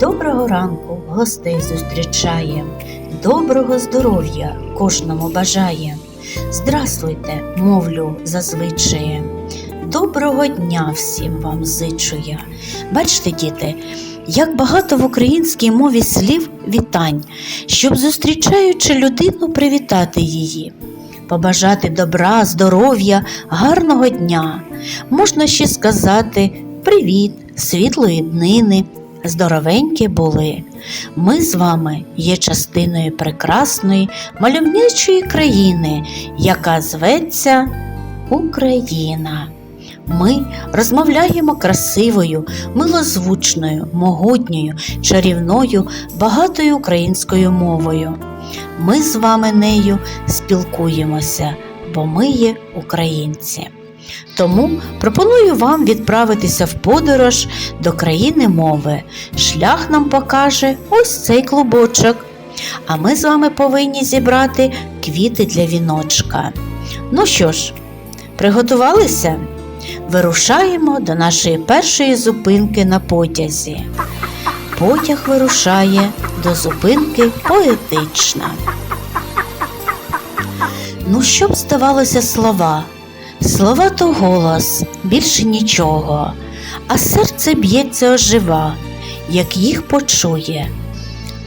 Доброго ранку гостей зустрічаєм, доброго здоров'я кожному бажаєм. Здравствуйте, мовлю зазвичаєм. Доброго дня всім вам зичу я. Бачите, діти, як багато в українській мові слів вітань, щоб зустрічаючи людину, привітати її, побажати добра, здоров'я, гарного дня. Можна ще сказати привіт, світлої днини, здоровенькі були. Ми з вами є частиною прекрасної мальовничої країни, яка зветься Україна. Ми розмовляємо красивою, милозвучною, могутньою, чарівною, багатою українською мовою. Ми з вами нею спілкуємося, бо ми є українці. Тому пропоную вам відправитися в подорож до країни мови. Шлях нам покаже ось цей клубочок. А ми з вами повинні зібрати квіти для віночка. Ну що ж, приготувалися? Вирушаємо до нашої першої зупинки на потязі. Потяг вирушає до зупинки поетична. Ну, що б здавалося слова? Слова то голос, більше нічого, а серце б'ється ожива, як їх почує.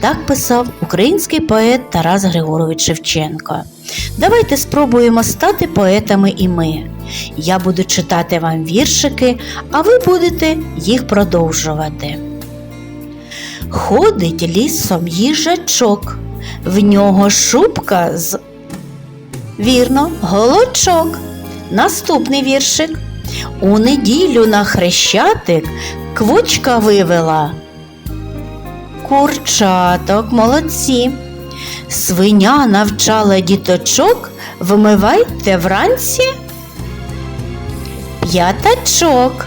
Так писав український поет Тарас Григорович Шевченко. Давайте спробуємо стати поетами і ми. Я буду читати вам віршики, а ви будете їх продовжувати. Ходить лісом їжачок, в нього шубка з вірно, голочок. Наступний віршик. У неділю на хрещатик квочка вивела. Курчаток, молодці. Свиня навчала діточок, вмивайте вранці. П'ятачок.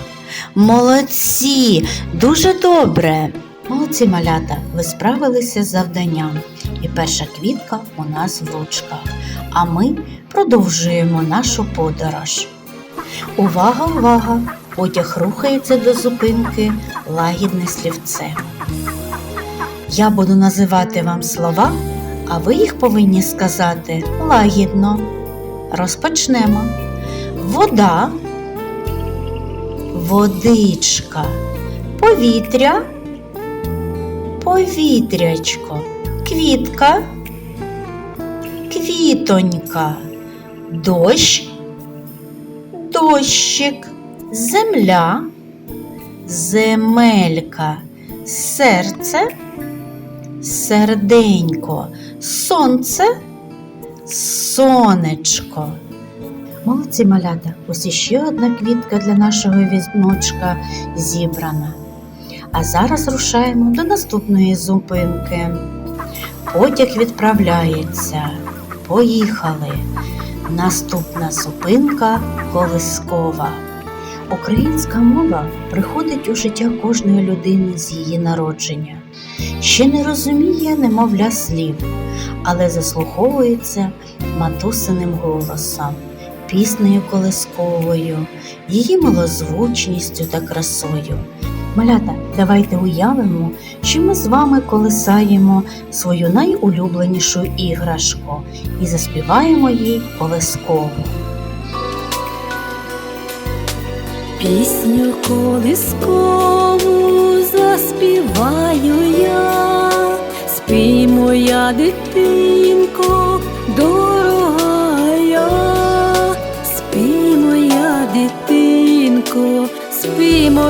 Молодці, дуже добре. Молодці малята, ви справилися з завданням. І перша квітка у нас в ручках. А ми продовжуємо нашу подорож. Увага, увага! Потяг рухається до зупинки лагідне слівце. Я буду називати вам слова, а ви їх повинні сказати лагідно. Розпочнемо. Вода, водичка, повітря, повітрячко, квітка, квітонька, дощ, дощик, земля, земелька, серце, серденько, сонце, сонечко. Молодці малята, ось іще одна квітка для нашого віночка зібрана. А зараз рушаємо до наступної зупинки. Потяг відправляється. Поїхали. Наступна зупинка колискова. Українська мова приходить у життя кожної людини з її народження. Ще не розуміє, немовля слів, але заслуховується матусиним голосом, піснею колисковою, її милозвучністю та красою. Малята, давайте уявимо, що ми з вами колисаємо свою найулюбленішу іграшку і заспіваємо їй колискову. Пісню колискову заспіваю я, спій моя дитинко,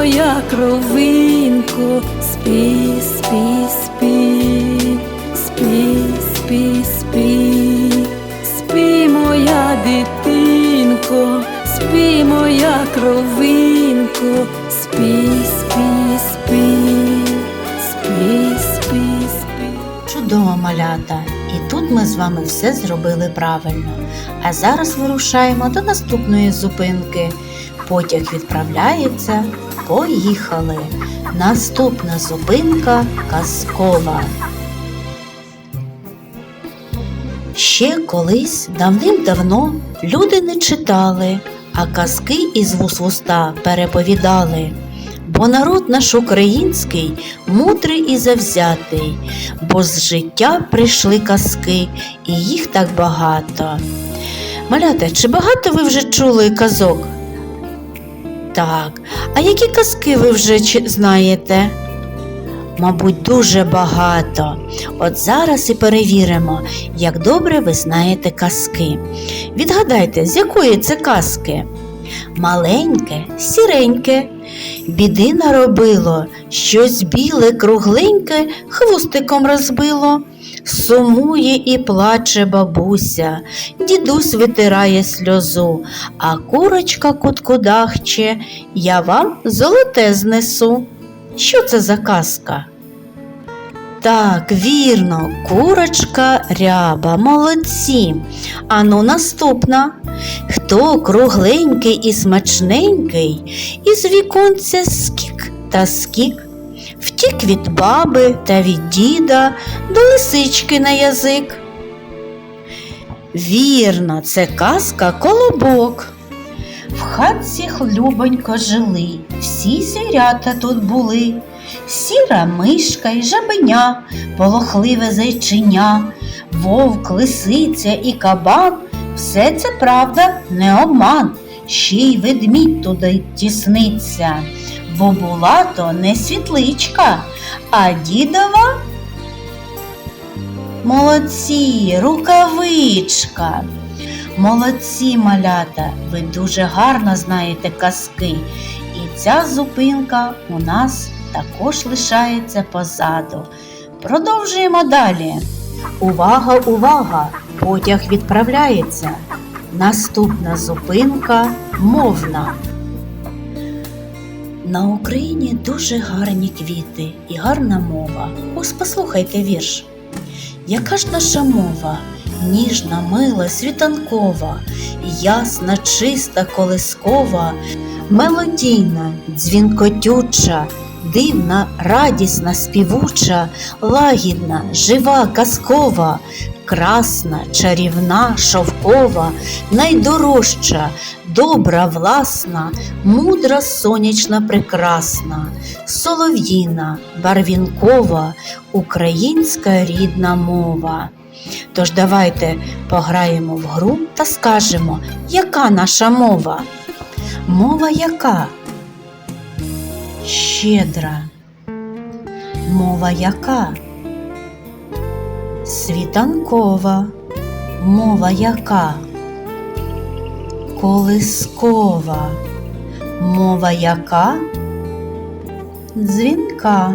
моя кровинко, спій, спій, спій, спій, спій, спій, спій моя дитинко. Спій, моя кровинко, спій, спій, спій, спій, спій. Чудово малята! І тут ми з вами все зробили правильно. А зараз вирушаємо до наступної зупинки. Потяг відправляється. Поїхали! Наступна зупинка казкова. Ще колись давним-давно люди не читали, а казки із вуст в уста переповідали. бо народ наш український мудрий і завзятий, бо з життя прийшли казки, і їх так багато. Малята, чи багато ви вже чули казок? Так, а які казки ви вже знаєте? Мабуть, дуже багато. От зараз і перевіримо, як добре ви знаєте казки. Відгадайте, з якої це казки? Маленьке, сіреньке, біди наробило, щось біле, кругленьке хвостиком розбило. Сумує і плаче бабуся, дідусь витирає сльозу, а курочка куткудахче, я вам золоте знесу. Що це за казка? Так, вірно, курочка ряба, молодці. Ану, наступна. Хто кругленький і смачненький, із віконця скік та скік, втік від баби та від діда до лисички на язик. Вірно, це казка колобок. В хатці хлюбонько жили, всі звірята тут були. Сіра мишка й жабеня, полохливе зайчиня, вовк, лисиця і кабан все це правда не обман, ще й ведмідь туди тісниться, бо була то не світличка, а дідова. Молодці, рукавичка. Молодці, малята, ви дуже гарно знаєте казки, і ця зупинка у нас також лишається позаду. Продовжуємо далі. Увага, увага! Потяг відправляється. Наступна зупинка мовна. На Україні дуже гарні квіти і гарна мова. Ось послухайте вірш. Яка ж наша мова? Ніжна, мила, світанкова, ясна, чиста, колискова, мелодійна, дзвінкотюча, дивна, радісна, співуча, лагідна, жива, казкова, красна, чарівна, шовкова, найдорожча, добра, власна, мудра, сонячна, прекрасна, солов'їна, барвінкова, українська рідна мова. Тож давайте пограємо в гру та скажемо, яка наша мова? Мова яка? Щедра. Мова яка? Світанкова. Мова яка? Колискова. Мова яка? Дзвінка.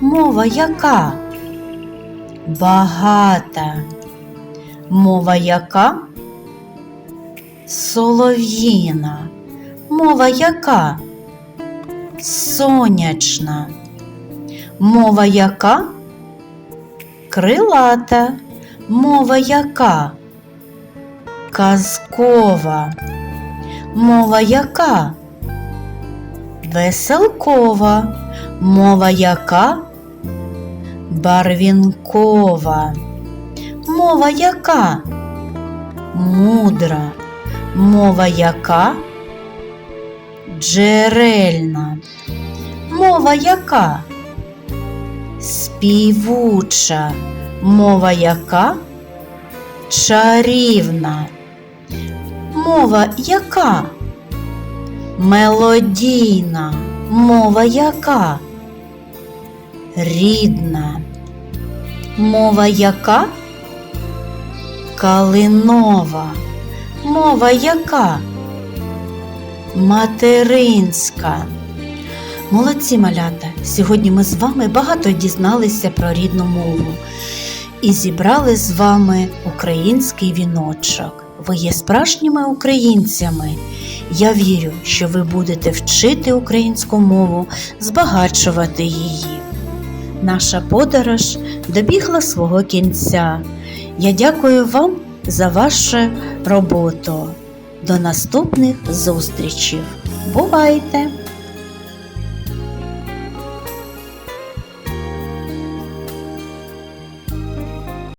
Мова яка? Багата. Мова яка? Солов'їна. Мова яка? Сонячна. Мова яка? Крилата. Мова яка? Казкова. Мова яка? Веселкова. Мова яка? Барвінкова. Мова яка? Мудра. Мова яка? Джерельна. Мова яка? Співуча. Мова яка? Чарівна. Мова яка? Мелодійна. Мова яка? Рідна. Мова яка? Калинова. Мова яка? Материнська. Молодці малята! Сьогодні ми з вами багато дізналися про рідну мову і зібрали з вами український віночок. Ви є справжніми українцями. Я вірю, що ви будете вчити українську мову, збагачувати її. Наша подорож добігла свого кінця. Я дякую вам за вашу роботу. До наступних зустрічей. Бувайте!